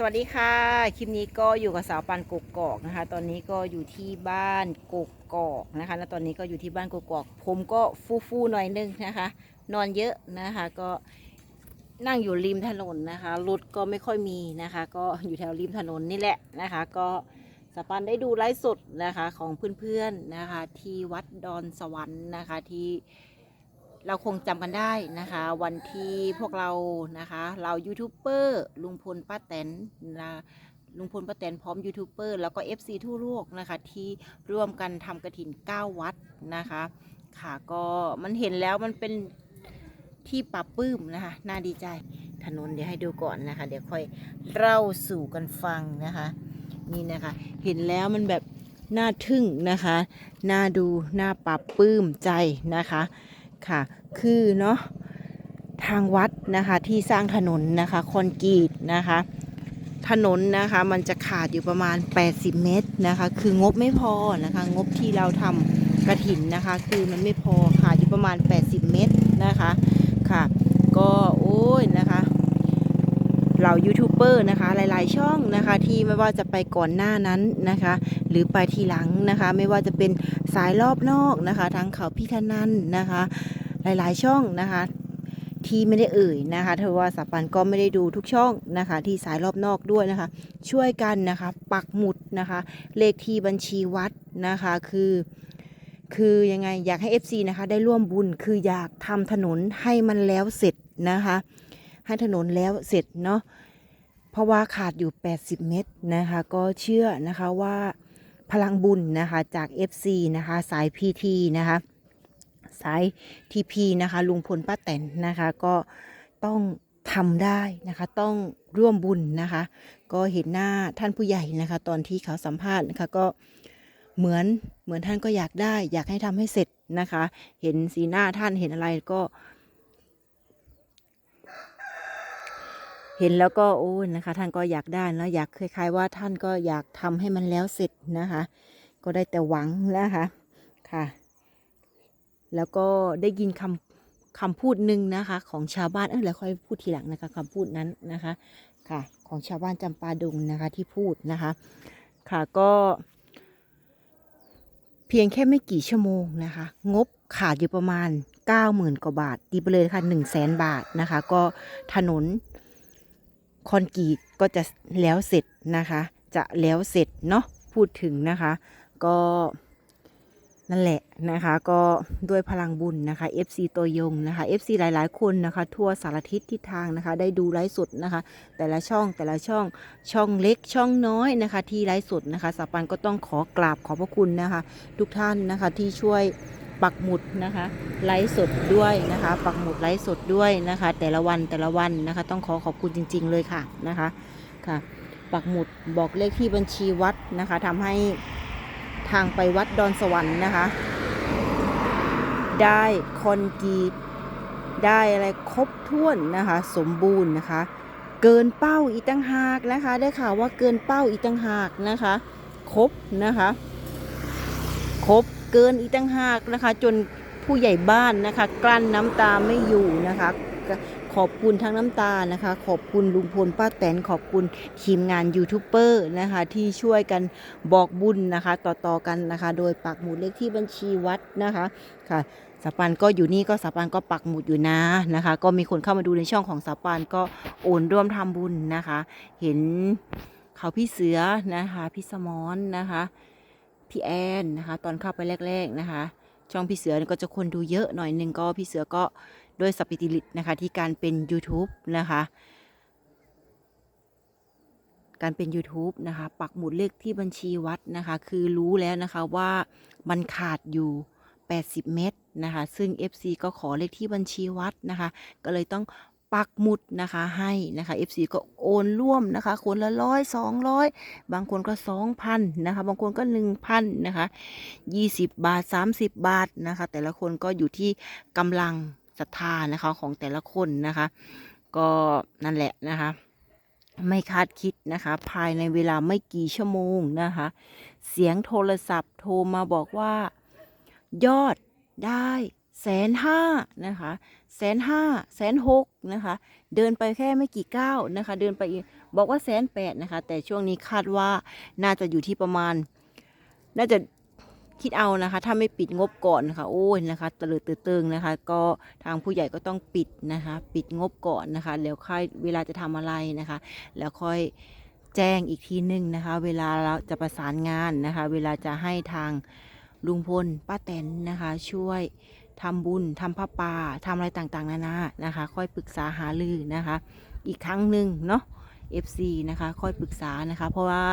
สวัสดีค่ะ คลิปนี้ก็อยู่กับสาวปันกกกอกนะคะ ตอนนี้ก็อยู่ที่บ้านกกกอกนะคะแล้วตอนนี้ก็อยู่ที่บ้านกกกอก ผมก็ฟูฟูหน่อยนึงนะคะ นอนเยอะนะคะ ก็นั่งอยู่ริมถนนนะคะรถก็ไม่ค่อยมีนะคะ ก็อยู่แถวริมถนนนี่แหละนะคะ ก็สาวปันได้ดูไลฟ์สดนะคะของเพื่อนๆนะคะ ที่วัดดอนสวรรค์นะคะที่ เราคงจำกันได้นะคะ วันที่พวกเรานะคะเรายูทูบเบอร์ลุงพลป้าแตนนะลุงพลป้าแตนพร้อมยูทูบเบอร์แล้วก็ FC ทั่วโลกนะคะ ที่ร่วมกันทำกระถิน 9 วัดนะคะ ค่ะก็มันเห็นแล้วมันเป็นที่ปรับปื้มนะคะ น่าดีใจ ถนนเดี๋ยวให้ดูก่อนนะคะ เดี๋ยวค่อยเล่าสู่กันฟังนะคะ นี่นะคะ เห็นแล้วมันแบบน่าทึ่งนะคะ น่าดู น่าปรับปื้มใจนะคะ ค่ะ คือเนาะทางวัดนะคะที่สร้างถนนนะคะคอนกรีตนะคะ ถนนนะคะมันจะขาดอยู่ประมาณ 80 เมตรนะคะ คืองบไม่พอนะคะ งบที่เราทำกระถินนะคะ คือมันไม่พอขาดอยู่ประมาณ 80 เมตรนะคะค่ะ ก็โอ้ย เหล่ายูทูบเบอร์นะคะหลาย ๆ ช่องนะคะ ที่ไม่ว่าจะไปก่อนหน้านั้นนะคะ หรือไปทีหลังนะคะ ไม่ว่าจะเป็นสายรอบนอกนะคะ ทั้งเขาพี่ธนันนะคะ หลาย ๆ ช่องนะคะที่ไม่ได้เอ่ยนะคะเธอว่าสาปันก็ไม่ได้ดูทุกช่องนะคะ ที่สายรอบนอกด้วยนะคะ ช่วยกันนะคะ ปักหมุดนะคะ เลขที่บัญชีวัดนะคะคือคือยังไงอยากให้ FC นะคะ ได้ร่วมบุญคืออยากทำถนนให้มันแล้วเสร็จนะคะ ให้ถนนแล้วเสร็จเนาะเพราะว่าขาดอยู่ 80 เมตรนะคะ ก็เชื่อนะคะว่าพลังบุญนะคะจาก FC นะคะ สาย PT นะคะ สาย TP นะคะ ลุงพลป้าแตนนะคะ ก็ต้องทำได้นะคะ ต้องร่วมบุญนะคะ ก็เห็นหน้าท่านผู้ใหญ่นะคะ ตอนที่เขาสัมภาษณ์นะคะก็เหมือนเหมือนท่านก็อยากได้ อยากให้ทำให้เสร็จนะคะ เห็นสีหน้าท่านเห็นอะไรก็ เห็นแล้วก็โอ้ยนะคะ ท่านก็อยากได้แล้วอยากคล้ายๆว่าท่านก็อยากทำให้มันแล้วเสร็จนะคะ ก็ได้แต่หวังนะคะค่ะ แล้วก็ได้ยินคำคำพูดหนึ่งนะคะ ของชาวบ้านเออแล้วค่อยพูดทีหลังนะคะคำพูดนั้นนะคะค่ะ ของชาวบ้านจำปาดุงนะคะที่พูดนะคะ ค่ะก็เพียงแค่ไม่กี่ชั่วโมงนะคะ งบขาดอยู่ประมาณ 90,000 กว่าบาทตีไปเลยค่ะ1 0 0 0 0แบาทนะคะ ก็ถนน คอนกรีตก็จะแล้วเสร็จนะคะ จะแล้วเสร็จเนาะพูดถึงนะคะ ก็นั่นแหละนะคะ ก็ด้วยพลังบุญนะคะ FC ตัวยงนะคะ FC หลาย ๆ คนนะคะ ทั่วสารทิศทิศทางนะคะ ได้ดูไลฟ์สดนะคะ แต่ละช่องแต่ละช่องช่องเล็กช่องน้อยนะคะ ที่ไลฟ์สดนะคะสาปันก็ต้องขอกราบขอบพระคุณนะคะ ทุกท่านนะคะที่ช่วย ปักหมุดนะคะไลฟ์สดด้วยนะคะ ปักหมุดไลฟ์สดด้วยนะคะ แต่ละวันแต่ละวันนะคะ ต้องขอขอบคุณจริง ๆ เลยค่ะนะคะค่ะ ปักหมุดบอกเลขที่บัญชีวัดนะคะทำให้ทางไปวัดดอนสวรรค์นะคะ ได้คอนกรีตได้อะไรครบถ้วนนะคะ สมบูรณ์นะคะ เกินเป้าอีกตั้งหากนะคะ ได้ข่าวว่าเกินเป้าอีกตั้งหากนะคะ ครบนะคะ เกินอีกตั้งหากนะคะ จนผู้ใหญ่บ้านนะคะ กลั้นน้ำตาไม่อยู่นะคะขอบคุณทั้งน้ำตานะคะ ขอบคุณลุงพลป้าแตนขอบคุณทีมงานยูทูบเบอร์นะคะที่ช่วยกันบอกบุญนะคะ ต่อๆกันนะคะ โดยปักหมุดเลขที่บัญชีวัดนะคะค่ะสาปานก็อยู่นี่ก็สาปานก็ปักหมุดอยู่นะนะคะ ก็มีคนเข้ามาดูในช่องของสาปานก็โอนร่วมทำบุญนะคะ เห็นเขาพี่เสือนะคะ พี่สมอนนะคะ พี่แอนนะคะ ตอนเข้าไปแรก ๆนะคะ ช่องพี่เสือก็จะคนดูเยอะหน่อยนึงก็พี่เสือก็ด้วยสปิติลิตนะคะที่การเป็น YouTube นะคะ การเป็น YouTube นะคะ ปักหมุดเลขที่บัญชีวัดนะคะ คือรู้แล้วนะคะว่ามันขาดอยู่ 80 เมตรนะคะ ซึ่ง FC ก็ขอเลขที่บัญชีวัดนะคะ ก็เลยต้อง ปักหมุดนะคะให้นะคะ FC ก็โอนร่วมนะคะ คนละร้อยสองร้อยบางคนก็สองพันนะคะ บางคนก็หนึ่งพันนะคะยี่สิบบาทสามสิบบาทนะคะ แต่ละคนก็อยู่ที่กำลังศรัทธานะคะของแต่ละคนนะคะ ก็นั่นแหละนะคะไม่คาดคิดนะคะ ภายในเวลาไม่กี่ชั่วโมงนะคะ เสียงโทรศัพท์โทรมาบอกว่า ยอดได้ แสนห้านะคะแสนห้าแสนหกนะคะเดินไปแค่ไม่กี่ก้าวนะคะ เดินไปบอกว่าแสนแปดนะคะ แต่ช่วงนี้คาดว่าน่าจะอยู่ที่ประมาณ น่าจะคิดเอานะคะ ถ้าไม่ปิดงบก่อนนะคะโอ้ยนะคะตะลิดเตอเติงนะคะ ก็ทางผู้ใหญ่ก็ต้องปิดนะคะ ปิดงบก่อนนะคะแล้วค่อยเวลาจะทำอะไรนะคะ แล้วค่อยแจ้งอีกทีหนึงนะคะ เวลาเราจะประสานงานนะคะ เวลาจะให้ทางลุงพลป้าแตนนะคะ ช่วย ทำบุญทำผ้าป่าทำอะไรต่างๆ นานานะคะ ค่อยปรึกษาหารือนะคะ อีกครั้งหนึ่งเนาะ FC นะคะ ค่อยปรึกษานะคะ เพราะว่า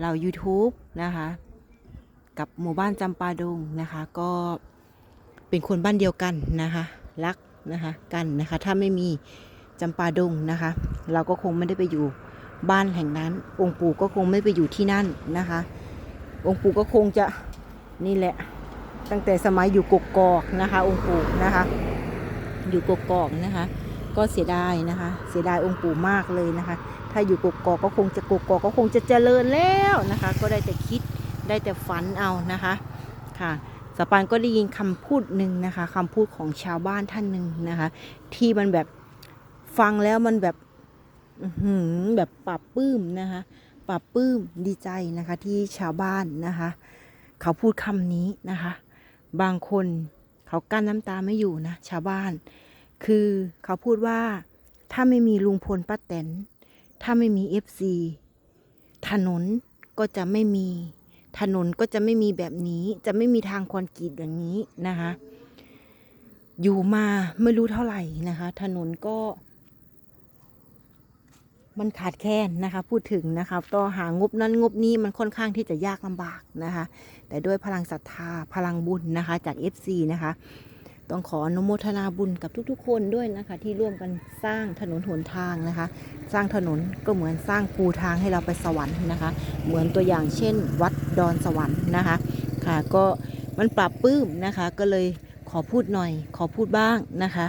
เรา YouTube นะคะ กับหมู่บ้านจำปาดงนะคะ ก็เป็นคนบ้านเดียวกันนะคะ รักนะคะกันนะคะ ถ้าไม่มีจำปาดงนะคะ เราก็คงไม่ได้ไปอยู่บ้านแห่งนั้น องค์ปู่ก็คงไม่ไปอยู่ที่นั่นนะคะ องค์ปู่ก็คงจะนี่แหละ ตั้งแต่สมัยอยู่กกกอกนะคะองค์ปู่นะคะ อยู่กกกอกนะคะ ก็เสียดายนะคะ เสียดายองค์ปู่มากเลยนะคะ ถ้าอยู่กกกอกก็คงจะกกกอกก็คงจะเจริญแล้วนะคะ ก็ได้แต่คิดได้แต่ฝันเอานะคะค่ะสปานก็ได้ยินคำพูดหนึ่งนะคะคำพูดของชาวบ้านท่านหนึ่งนะคะ ที่มันแบบฟังแล้วมันแบบหืแบบปรับปลื้มนะคะปรับปลื้มดีใจนะคะที่ชาวบ้านนะคะ เขาพูดคำนี้นะคะ บางคนเขากั้นน้ำตาไม่อยู่นะ ชาวบ้าน คือเขาพูดว่าถ้าไม่มีลุงพลป้าแตน ถ้าไม่มีเอฟซีถนนก็จะไม่มี ถนนก็จะไม่มีแบบนี้ จะไม่มีทางคอนกรีตอย่างนี้นะคะ อยู่มาไม่รู้เท่าไหร่นะคะ ถนนก็ มันขาดแคลนนะคะพูดถึงนะคะก็หางบนั้นงบนี้มันค่อนข้างที่จะยากลำบากนะคะ แต่ด้วยพลังศรัทธาพลังบุญนะคะจาก FC นะคะ ต้องขออนุโมทนาบุญกับทุกๆ คนด้วยนะคะ ที่ร่วมกันสร้างถนนหนทางนะคะ สร้างถนนก็เหมือนสร้างปูทางให้เราไปสวรรค์นะคะ เหมือนตัวอย่างเช่น วัดดอนสวรรค์นะคะค่ะก็มันปรับปื้มนะคะก็เลยขอพูดหน่อย ขอพูดบ้างนะคะ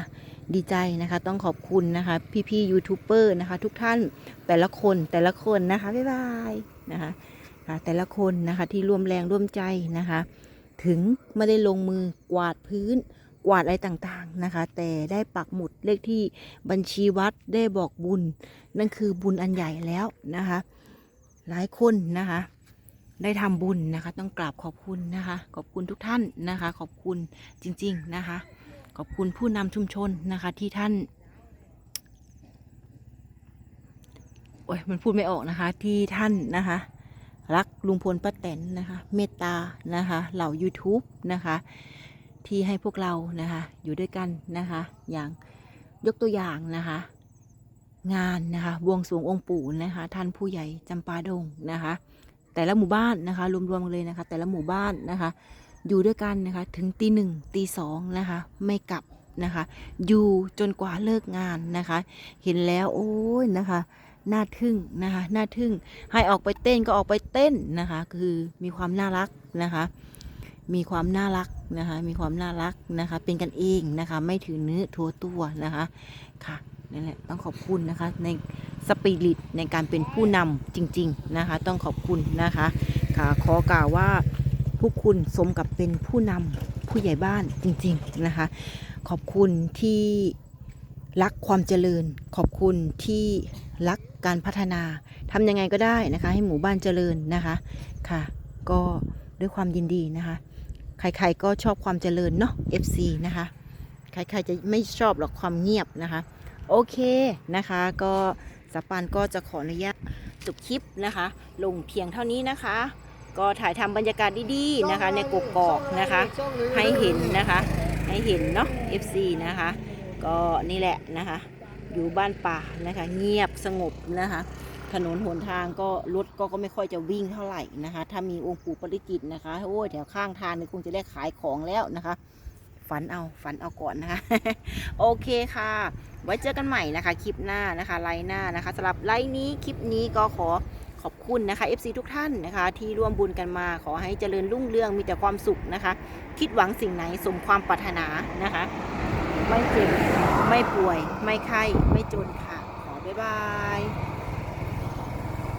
ดีใจนะคะ ต้องขอบคุณนะคะ พี่ๆยูทูบเบอร์นะคะ ทุกท่านแต่ละคนแต่ละคนนะคะ บ๊ายบายนะคะค่ะแต่ละคนนะคะที่ร่วมแรงร่วมใจนะคะ ถึงไม่ได้ลงมือกวาดพื้น กวาดอะไรต่างๆนะคะ แต่ได้ปักหมุดเลขที่บัญชีวัดได้บอกบุญ นั่นคือบุญอันใหญ่แล้วนะคะ หลายคนนะคะ ได้ทำบุญนะคะ ต้องกราบขอบคุณนะคะ ขอบคุณทุกท่านนะคะ ขอบคุณจริง ๆนะคะ ขอบคุณผู้นำชุมชนนะคะที่ท่านโอ้ยมันพูดไม่ออกนะคะที่ท่านนะคะ รักลุงพลป้าแตนนะคะ เมตตานะคะเหล่า YouTube นะคะ ที่ให้พวกเรานะคะ อยู่ด้วยกันนะคะ อย่างยกตัวอย่างนะคะ งานนะคะบวงสรวงองค์ปู่นะคะ ท่านผู้ใหญ่จำปาดงนะคะ แต่ละหมู่บ้านนะคะ รวมๆเลยนะคะ แต่ละหมู่บ้านนะคะ อยู่ด้วยกันนะคะ ถึงตีหนึ่งตีสองนะคะ ไม่กลับนะคะ อยู่จนกว่าเลิกงานนะคะ เห็นแล้วโอ้ยนะคะน่าทึ่งนะคะน่าทึ่งให้ออกไปเต้นก็ออกไปเต้นนะคะ คือมีความน่ารักนะคะ มีความน่ารักนะคะ มีความน่ารักนะคะ เป็นกันเองนะคะ ไม่ถือเนื้อทัวตัวนะคะค่ะนั่นแหละต้องขอบคุณนะคะในสปิริตในการเป็นผู้นำจริง ๆนะคะ ต้องขอบคุณนะคะค่ะขอกล่าวว่า พวกคุณสมกับเป็นผู้นำผู้ใหญ่บ้านจริง ๆ นะคะ ขอบคุณที่รักความเจริญ ขอบคุณที่รักการพัฒนาทำยังไงก็ได้นะคะ ให้หมู่บ้านเจริญนะคะค่ะ ก็ด้วยความยินดีนะคะ ใครๆก็ชอบความเจริญเนาะ FC นะคะ ใครๆจะไม่ชอบหรอกความเงียบนะคะ โอเคนะคะก็สปันก็จะขออนุญาตจบคลิปนะคะ ลงเพียงเท่านี้นะคะ ก็ถ่ายทำบรรยากาศดีๆนะคะ ในกกอกนะคะ ให้เห็นนะคะ ให้เห็นเนาะ FC นะคะ ก็นี่แหละนะคะ อยู่บ้านป่านะคะ เงียบสงบนะคะ ถนนหนทางก็รถก็ก็ไม่ค่อยจะวิ่งเท่าไหร่นะคะ ถ้ามีองค์ปู่ปริจิตรนะคะโอ้ยแถวข้างทางเนี่ยคงจะได้ขายของแล้วนะคะฝันเอาฝันเอาก่อนนะคะ โอเคค่ะ ไว้เจอกันใหม่นะคะ คลิปหน้านะคะไลน์หน้านะคะสำหรับไลน์นี้คลิปนี้ก็ขอข อบคุณนะคะ FC ทุกท่านนะคะ ที่ร่วมบุญกันมาขอให้เจริญรุ่งเรืองมีแต่ความสุขนะคะ คิดหวังสิ่งไหนสมความปรารถนานะคะ ไม่เจ็บไม่ป่วย ไม่ไข้ ไม่จนค่ะ ขอบ๊ายบาย